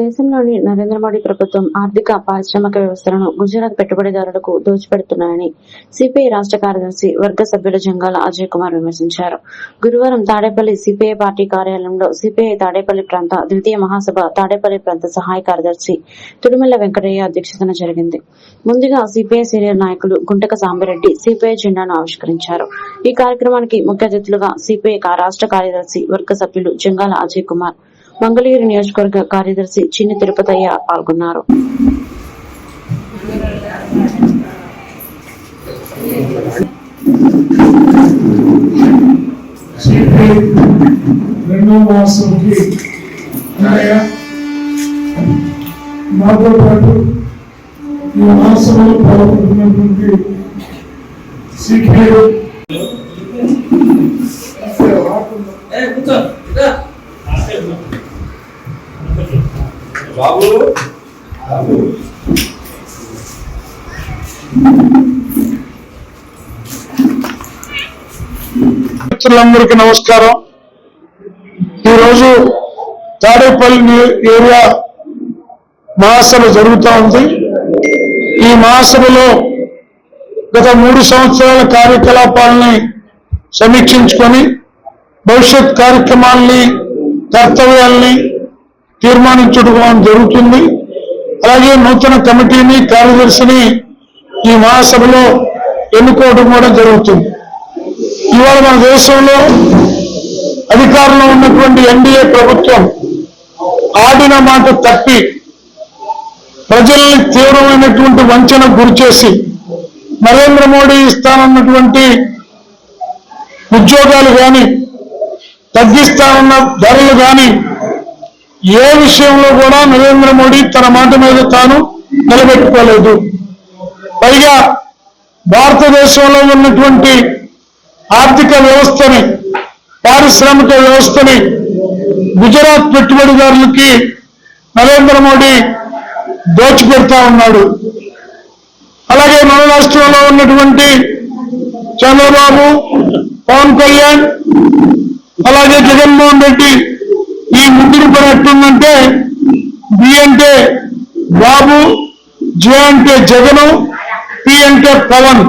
దేశంలోని నరేంద్ర మోడీ ప్రభుత్వం ఆర్థిక పారిశ్రామిక వ్యవస్థలను గుజరాత్ పెట్టుబడిదారులకు దోచిపెడుతున్నాయని సిపిఐ రాష్ట్ర కార్యదర్శి వర్గ సభ్యుల జంగాల అజయ్ కుమార్ విమర్శించారు. గురువారం తాడేపల్లి సిపిఐ పార్టీ కార్యాలయంలో సిపిఐ తాడేపల్లి ప్రాంత ద్వితీయ మహాసభ తాడేపల్లి ప్రాంత సహాయ కార్యదర్శి తిరుమల వెంకటయ్య అధ్యక్షతన జరిగింది. ముందుగా సిపిఐ సీనియర్ నాయకులు గుంటక సాంబిరెడ్డి సిపిఐ జెండాను ఆవిష్కరించారు. ఈ కార్యక్రమానికి ముఖ్య అతిథులుగా సిపిఐ రాష్ట్ర కార్యదర్శి వర్గ సభ్యులు జంగాల అజయ్ కుమార్ మంగళగిరి నియోజకవర్గ కార్యదర్శి చిన్ని తిరుపతయ్య పాల్గొన్నారు. సిపి రెండో మాసంకి అన్నయ్య పాటు ఈ మాసంలో పాల్గొంటున్నటువంటి సిపి మిత్రులందరికీ నమస్కారం. ఈరోజు తాడేపల్లి ఏరియా మహాసభ జరుగుతూ ఉంది. ఈ మహాసభలో గత మూడు సంవత్సరాల కార్యకలాపాలని సమీక్షించుకొని భవిష్యత్ కార్యక్రమాల్ని కర్తవ్యాల్ని తీర్మానించడం జరుగుతుంది. అలాగే నూతన కమిటీని కార్యదర్శిని ఈ మహాసభలో ఎన్నుకోవడం కూడా జరుగుతుంది. ఇవాళ మన దేశంలో అధికారంలో ఉన్నటువంటి ఎన్డీఏ ప్రభుత్వం ఆడిన మాట తప్పి ప్రజల్ని తీవ్రమైనటువంటి వంచన గురిచేసి నరేంద్ర మోడీ ఇస్తానన్నటువంటి ఉద్యోగాలు కానీ తగ్గిస్తానన్న ధరలు కానీ ఏ విషయంలో కూడా నరేంద్ర మోడీ తన మాట మీద తాను నిలబెట్టుకోలేదు. పైగా భారతదేశంలో ఉన్నటువంటి ఆర్థిక వ్యవస్థని పారిశ్రామిక వ్యవస్థని గుజరాత్ పెట్టుబడిదారులకి నరేంద్ర మోడీ దోచిపెడతా ఉన్నాడు. అలాగే మన రాష్ట్రంలో ఉన్నటువంటి చంద్రబాబు పవన్ కళ్యాణ్ అలాగే జగన్మోహన్ రెడ్డి ఈ ముగ్గురు పని ఎట్టుందంటే బి అంటే బాబు జే అంటే జగను పి అంటే పవన్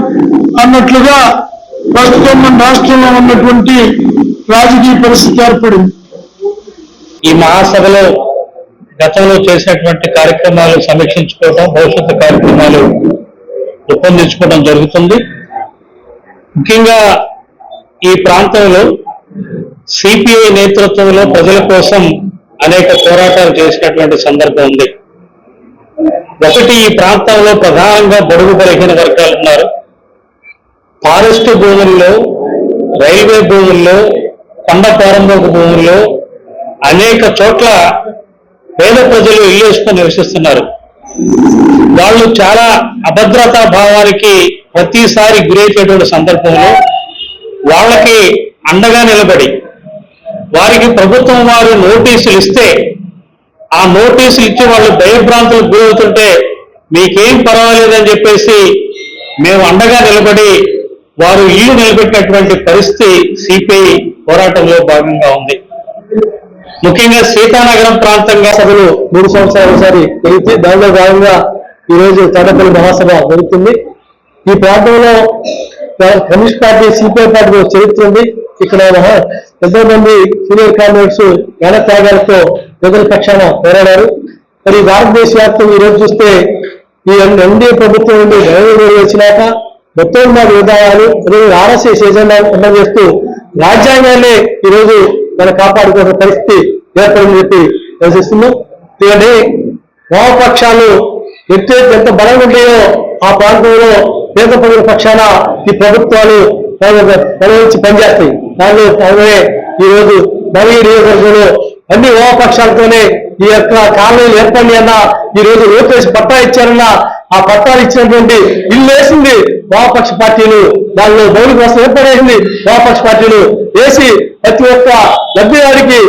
అన్నట్లుగా ప్రస్తుతం మన రాష్ట్రంలో ఉన్నటువంటి రాజకీయ పరిస్థితి ఏర్పడింది. ఈ మహాసభలో గతంలో చేసినటువంటి కార్యక్రమాలు సమీక్షించుకోవడం భవిష్యత్తు కార్యక్రమాలు రూపొందించుకోవడం జరుగుతుంది. ముఖ్యంగా ఈ ప్రాంతంలో సిపిఐ నేతృత్వంలో ప్రజల కోసం అనేక పోరాటాలు చేసినటువంటి సందర్భం ఉంది. ఒకటి ఈ ప్రాంతంలో ప్రధానంగా బడుగు బలహీన వర్గాలు ఉన్నారు. ఫారెస్ట్ భూముల్లో రైల్వే భూముల్లో కొండ ప్రారంభక భూముల్లో అనేక చోట్ల పేద ప్రజలు ఇల్లు వేసుకొని నివసిస్తున్నారు. వాళ్ళు చాలా అభద్రతా భావానికి ప్రతిసారి గురైపోయేటువంటి సందర్భంలో వాళ్ళకి అండగా నిలబడి వారికి ప్రభుత్వం వారు నోటీసులు ఇస్తే ఆ నోటీసులు ఇచ్చి వాళ్ళు భయభ్రాంతులకు గురవుతుంటే మీకేం పర్వాలేదని చెప్పేసి మేము అండగా నిలబడి వారు ఇల్లు నిలబెట్టినటువంటి పరిస్థితి సిపిఐ పోరాటంలో భాగంగా ఉంది. ముఖ్యంగా సీతానగరం ప్రాంతంగా సభలు మూడు సంవత్సరాలు ఒకసారి పెరిగితే దానిలో భాగంగా ఈ రోజు తాడపల్లి మహాసభ జరుగుతుంది. ఈ ప్రాంతంలో కమ్యూనిస్ట్ పార్టీ సిపిఐ పార్టీ చరిత్ర ఉంది. ఇక్కడ ఎంతో మంది సీనియర్ కామ్రేడ్స్ త్యాగాలతో ప్రజల పక్షాన పోరాడారు మరి భారతదేశ వ్యాప్తం ఈ రోజు చూస్తే ఈ ఎన్డీఏ ప్రభుత్వం నుండి నరేంద్ర వచ్చినాక మొత్తం మా విధానాలు అదేవిధంగా ఆర్ఎస్ఎస్ ఏజెండా అమలు చేస్తూ రాజ్యాంగాన్ని ఈ రోజు మనం కాపాడుకునే పరిస్థితి ఏర్పడిందని చెప్పి నివసిస్తున్నాం ఎందుకంటే వామపక్షాలు ఎంత ఎంత బలంగా ఉంటాయో ఆ ప్రాంతంలో పేద ప్రజల పక్షాన ఈ ప్రభుత్వాలు బలవించి పనిచేస్తాయి దానిలో అలాగే ఈ రోజు మరి నియోజకవర్గంలో అన్ని వామపక్షాలతోనే ఈ యొక్క కాలనీలు ఏర్పడి అన్న ఈ రోజు లోకేష్ పట్టా ఇచ్చారన్న ఆ పట్టాలు ఇచ్చినటువంటి ఇల్లు వేసింది వామపక్ష పార్టీలు. దానిలో మౌలిక వ్యవస్థ ఏర్పడేసింది వామపక్ష పార్టీలు. వేసి ప్రతి ఒక్క లబ్ధిదారికి